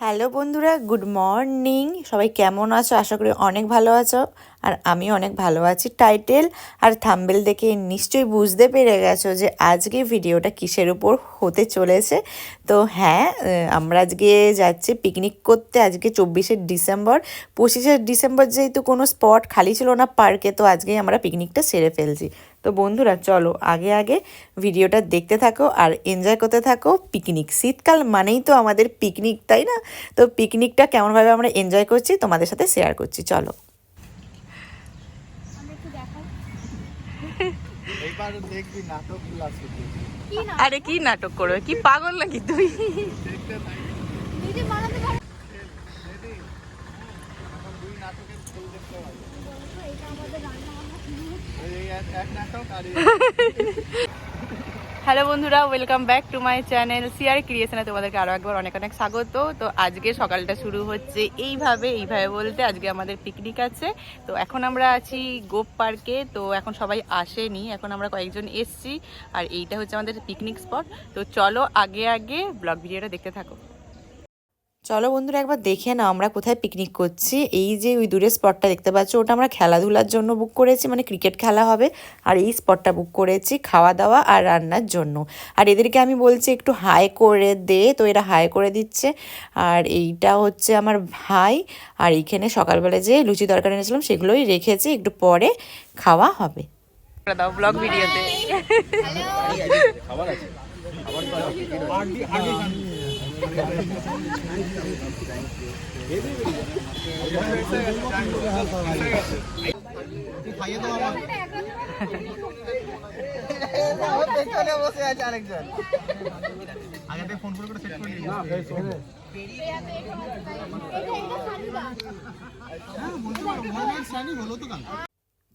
Hello বন্ধুরা good morning. সবাই কেমন আছো? আশা করি অনেক ভালো আছো। আর আমি অনেক ভালো আছি টাইটেল আর থাম্বেল দেখে নিশ্চয়ই বুঝতে পেরে গেছো যে আজকে ভিডিওটা কিসের উপর হতে চলেছে। তো হ্যাঁ আমরা আজকে যাচ্ছি পিকনিক করতে আজকে চব্বিশে ডিসেম্বর। পঁচিশে ডিসেম্বর যেহেতু কোনো স্পট খালি ছিল না পার্কে তো আজকেই আমরা পিকনিকটা সেরে ফেলছি। তো বন্ধুরা, চলো আগে আগে ভিডিওটা দেখতে থাকো আর এনজয় করতে থাকো পিকনিক শীতকাল মানেই তো আমাদের পিকনিক তাই না? তো পিকনিকটা কেমনভাবে আমরা এনজয় করছি তোমাদের সাথে শেয়ার করছি, চলো এইবার দেখবি নাটকগুলো আছে আরে কি নাটক করবে? কি পাগল নাকি তুই? এক- নাটক আর হ্যালো বন্ধুরা welcome back to my channel CR ক্রিয়েশনে তোমাদেরকে আরও একবার অনেক অনেক স্বাগত। তো আজকে সকালটা শুরু হচ্ছে এইভাবে এইভাবে বলতে আজকে আমাদের পিকনিক আছে। তো এখন আমরা আছি গোপ পার্কে তো এখন সবাই আসেনি, এখন আমরা কয়েকজন এসছি। আর এইটা হচ্ছে আমাদের পিকনিক স্পট তো চলো আগে আগে ব্লগ ভিডিওটা দেখতে থাকো। চলো বন্ধুরা একবার দেখে নাও আমরা কোথায় পিকনিক করছি। এই যে ওই দূরের স্পটটা দেখতে পাচ্ছ ওটা আমরা খেলাধুলার জন্য বুক করেছি মানে ক্রিকেট খেলা হবে। আর এই স্পটটা বুক করেছি খাওয়া দাওয়া আর রান্নার জন্য। আর এদেরকে আমি বলছি একটু হাই করে দে তো এরা হাই করে দিচ্ছে। আর এইটা হচ্ছে আমার ভাই আর এইখানে সকালবেলা যে লুচি তরকারি এনেছিলাম সেগুলোই রেখেছি একটু পরে খাওয়া হবে। দাও ব্লগ ভিডিওতে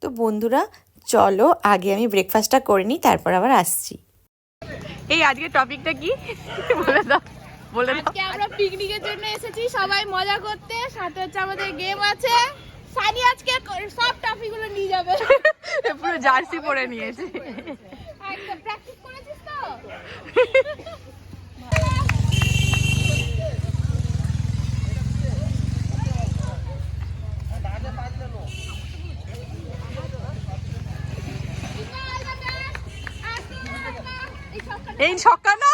তো বন্ধুরা, চলো আগে আমি ব্রেকফাস্টটা করে নিই, তারপর আবার আসছি। এই আজকে টপিকটা কি? বলে দাও। বলে আজকে আমরা পিকনিকের জন্য এসেছি সবাই মজা করতে। সাথে হচ্ছে আমাদের গেম আছে। সানি আজকে সব টপিকগুলো নিয়ে যাবে। পুরো জার্সি পরে নিয়েছে। একদম। প্র্যাকটিস করেছিস তো? এই ছক্কা না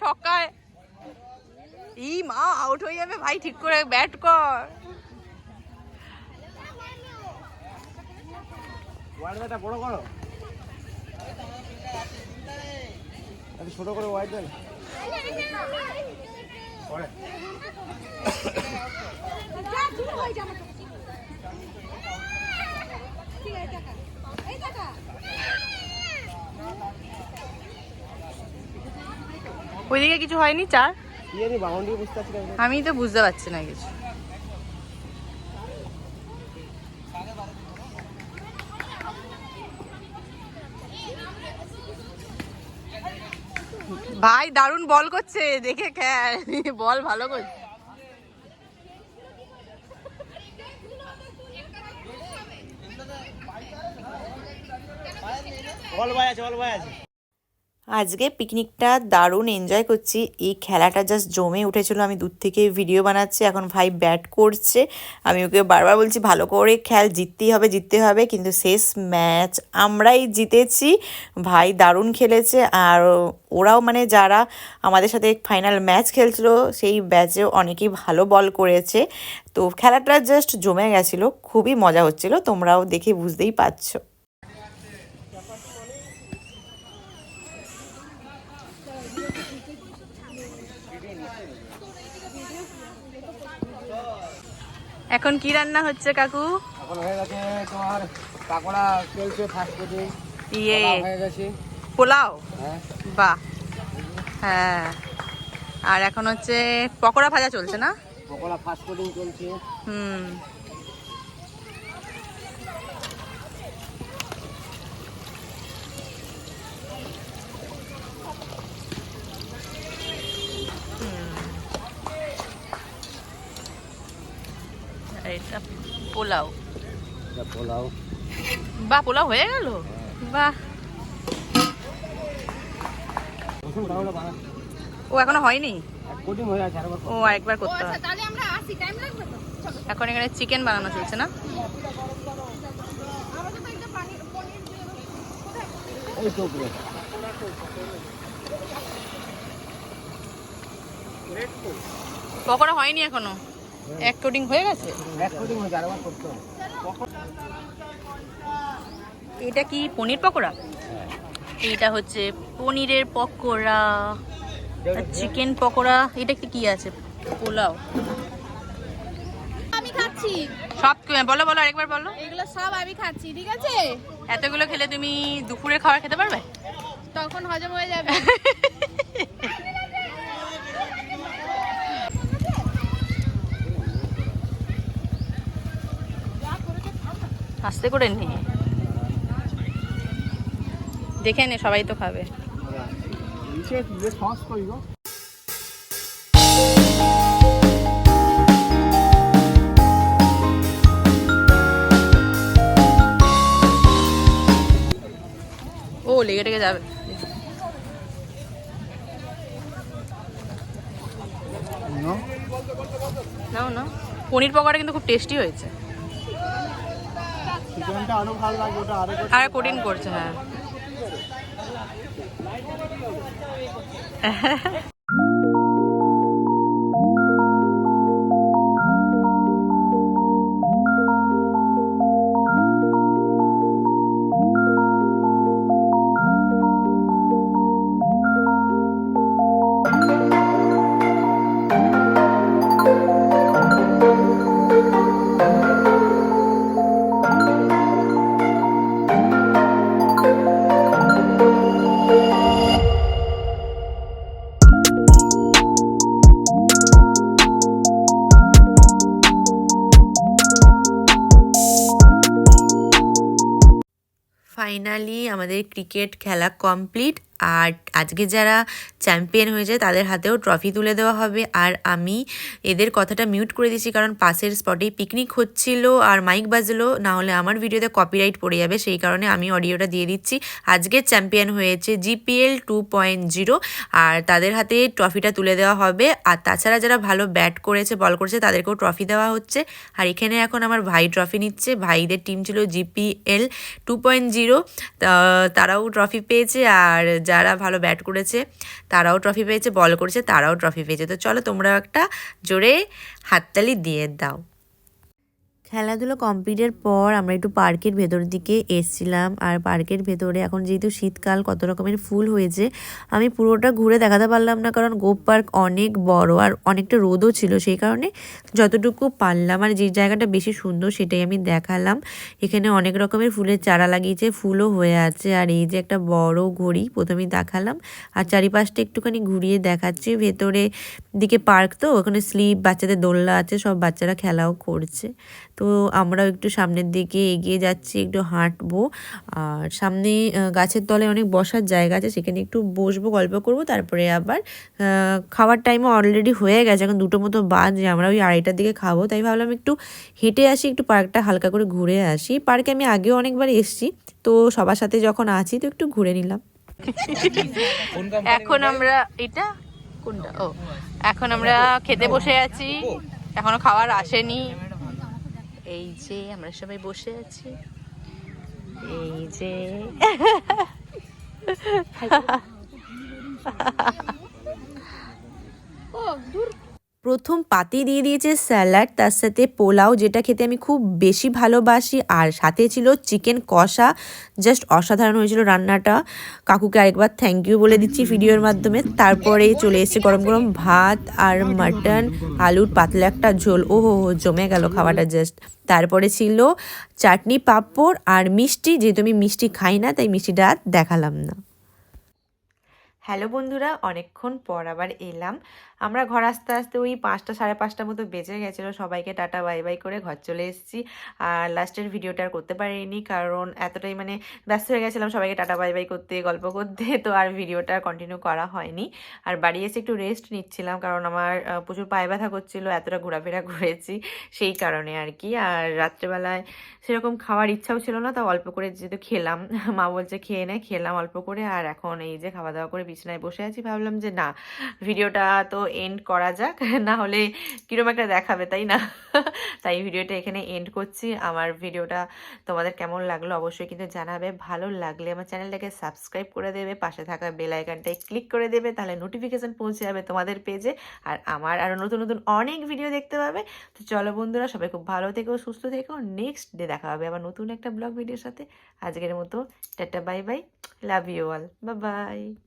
ছক্কায় ই মা আউট হয়ে যাবে ভাই ঠিক করে ব্যাট কর। বড় করো। ছোট করে ওয়াইড দেন। ওইদিকে কিছু হয়নি চার? আমি তো বুঝতে পারছি না কিছু। ভাই দারুণ বল করছে দেখে বল ভালো করছে বল ভাই আছে বল ভাই আছে। আজকে পিকনিকটা দারুণ এনজয় করছি। এই খেলাটা জাস্ট জমে উঠেছিল। আমি দূর থেকে ভিডিও বানাচ্ছি। এখন ভাই ব্যাট করছে। আমি ওকে বারবার বলছি, ভালো করে খেল, জিততেই হবে, জিততে হবে। কিন্তু শেষ ম্যাচ আমরাই জিতেছি। ভাই দারুণ খেলেছে। আর ওরাও মানে যারা আমাদের সাথে ফাইনাল ম্যাচ খেলছিল, সেই ব্যাচেও অনেকেই ভালো বল করেছে। তো খেলাটা জাস্ট জমে গেছিল। খুবই মজা হচ্ছিল। তোমরাও দেখে বুঝতেই পারছ। এখন কি রান্না হচ্ছে কাকু? এখন হয়ে গেছে তোমার পাকোড়া চলছে ফাস্ট ফুডে ইয়ে। হয়ে গেছে। পোলাও? বা বাহ। হ্যাঁ। আর এখন হচ্ছে পকোড়া ভাজা চলছে না? পকোড়া ফাস্ট ফুডিং চলছে। হুম আর এটা পোলাও। পোলাও। বাহ পোলাও হয়ে গেল? বাহ। ভালো বানাচ্ছে ও এখনও হয়নি? ও একবার করতে হয় চলো এখন এখানে চিকেন বানানো চলছে না? আমাকে তো একটা এক কোটিং হয়ে গেছে এটা কি পনির পকোড়া? এটা হচ্ছে পনিরের পকোড়া চিকেন পকোড়া। এটা কি কি আছে? পোলাও। আমি খাচ্ছি। সব বলো বলো আরেকবার বলো। এগুলো সব আমি খাচ্ছি ঠিক আছে? এতগুলো খেলে তুমি দুপুরে খাবার খেতে পারবে? তখন হজম হয়ে যাবে। আস্তে করে নে? দেখে নে সবাই তো খাবে। ও লেগে টেগে যাবে। নাও না পনির পকোড়া কিন্তু খুব টেস্টি হয়েছে। চিকেনটা আরও ভালো লাগে ওটা আরও আরও কঠিন করছে হ্যাঁ। ফাইনালি আমাদের ক্রিকেট খেলা কমপ্লিট আর আজকে যারা চ্যাম্পিয়ন হয়ে যায় তাদের হাতেও ট্রফি তুলে দেওয়া হবে। আর আমি এদের কথাটা মিউট করে দিয়েছি কারণ পাশের স্পটেই পিকনিক হচ্ছিল আর মাইক বাজলো, না হলে আমার ভিডিওতে কপিরাইট পড়ে যাবে, সেই কারণে আমি অডিওটা দিয়ে দিচ্ছি। আজকে চ্যাম্পিয়ন হয়েছে জিপিএল টু পয়েন্ট জিরো আর তাদের হাতে ট্রফিটা তুলে দেওয়া হবে। আর তাছাড়া যারা ভালো ব্যাট করেছে, বল করেছে, তাদেরকেও ট্রফি দেওয়া হচ্ছে। আর এখানে এখন আমার ভাই ট্রফি নিচ্ছে। ভাইদের টিম ছিল জিপিএল টু পয়েন্ট জিরো তারাও ট্রফি পেয়েছে। আর যারা ভালো ব্যাট করেছে, তারাও ট্রফি পেয়েছে বল করেছে, তারাও ট্রফি পেয়েছে। তো চলো তোমরাও একটা জোরে হাততালি দিয়ে দাও। খেলাধুলো কমপ্লিটের পর আমরা একটু পার্কের ভেতর দিকে এসছিলাম। আর পার্কের ভেতরে এখন যেহেতু শীতকাল কত রকমের ফুল হয়েছে, আমি পুরোটা ঘুরে দেখাতে পারলাম না কারণ গোপ পার্ক অনেক বড় আর অনেকটা রোদও ছিল। সেই কারণে যতটুকু পারলাম আর যে জায়গাটা বেশি সুন্দর সেটাই আমি দেখালাম। এখানে অনেক রকমের ফুলের চারা লাগিয়েছে, ফুলও হয়ে আছে। আর এই যে একটা বড় ঘড়ি প্রথমেই দেখালাম। আর চারিপাশটা একটুখানি ঘুরিয়ে দেখাচ্ছি। ভেতরে দিকে পার্ক তো, ওখানে স্লিপ, বাচ্চাদের দোলনা আছে, সব বাচ্চারা খেলাও করছে। তো আমরাও একটু সামনের দিকে এগিয়ে যাচ্ছি, একটু হাঁটবো। আর সামনে গাছের তলায় অনেক বসার জায়গা আছে, সেখানে একটু বসবো, গল্প করব। তারপরে আবার খাওয়ার টাইমও অলরেডি হয়ে গেছে। এখন দুটো মতো বাজে, আমরা ওই আড়াইটার দিকে খাব। তাই ভাবলাম একটু হেঁটে আসি, একটু পার্কটা হালকা করে ঘুরে আসি। পার্কে আমি আগেও অনেকবার এসেছি, তো সবার সাথে যখন আছি, তো একটু ঘুরে নিলাম। এখন আমরা, এটা? কোনটা? ও, এখন আমরা খেতে বসে আছি। এখনও খাবার আসেনি। এই যে আমরা সবাই বসে আছি। এই যে ও দূর প্রথম পাতে দিয়ে দিয়েছে স্যালাড, তার সাথে পোলাও, যেটা খেতে আমি খুব বেশি ভালোবাসি। আর সাথে ছিল চিকেন কষা, জাস্ট অসাধারণ হয়েছিল রান্নাটা। কাকুকে আরেকবার থ্যাংক ইউ বলে দিচ্ছি ভিডিওর মাধ্যমে। তারপরে চলে এসেছে গরম গরম ভাত আর মাটন আলুর পাতলা একটা ঝোল। ও হো, জমে গেল খাওয়াটা জাস্ট তারপরে ছিল চাটনি পাঁপড় আর মিষ্টি, যেহেতু আমি মিষ্টি খাই না, তাই মিষ্টিটা দেখালাম না। হ্যালো বন্ধুরা, অনেকক্ষণ পর আবার এলাম। আমরা ঘর আসতে আসতে ওই পাঁচটা সাড়ে পাঁচটা মতো বেঁচে গেছিল। সবাইকে টাটা, বাই বাই করে ঘর চলে এসেছি। আর লাস্টের ভিডিওটা আর করতে পারিনি কারণ এতটাই মানে ব্যস্ত হয়ে গেছিলাম সবাইকে টাটা, বাই বাই করতে, গল্প করতে। তো আর ভিডিওটা কন্টিনিউ করা হয়নি। আর বাড়ি এসে একটু রেস্ট নিচ্ছিলাম কারণ আমার প্রচুর পায়ে ব্যথা করছিল, এতটা ঘোরাফেরা ঘুরেছি সেই কারণে আর কি। আর রাত্রেবেলায় সেরকম খাওয়ার ইচ্ছাও ছিল না, তাও অল্প করে যেহেতু খেলাম। মা বলছে, খেয়ে নে, খেলাম অল্প করে। আর এখন এই যে খাওয়া দাওয়া করে বিছানায় বসে আছি। ভাবলাম যে না, ভিডিওটা তো এন্ড করা যাক, না হলে কিরম একটা দেখাবে, তাই না? তাই ভিডিওটা এখানে এন্ড করছি। আমার ভিডিওটা তোমাদের কেমন লাগল অবশ্যই কিন্তু জানাবে। ভালো লাগলে আমার চ্যানেলটাকে সাবস্ক্রাইব করে দেবে, পাশে থাকা বেল আইকনটায় ক্লিক করে দেবে, তাহলে নোটিফিকেশান পৌঁছে যাবে তোমাদের পেজে আর আমার আরও নতুন নতুন অনেক ভিডিও দেখতে পাবে। তো চলো বন্ধুরা, সবাই খুব ভালো থেকো, সুস্থ থেকো। নেক্সট ডে দেখা হবে আবার নতুন একটা ব্লগ ভিডিওর সাথে। আজকের মতো tata bye bye love you all bye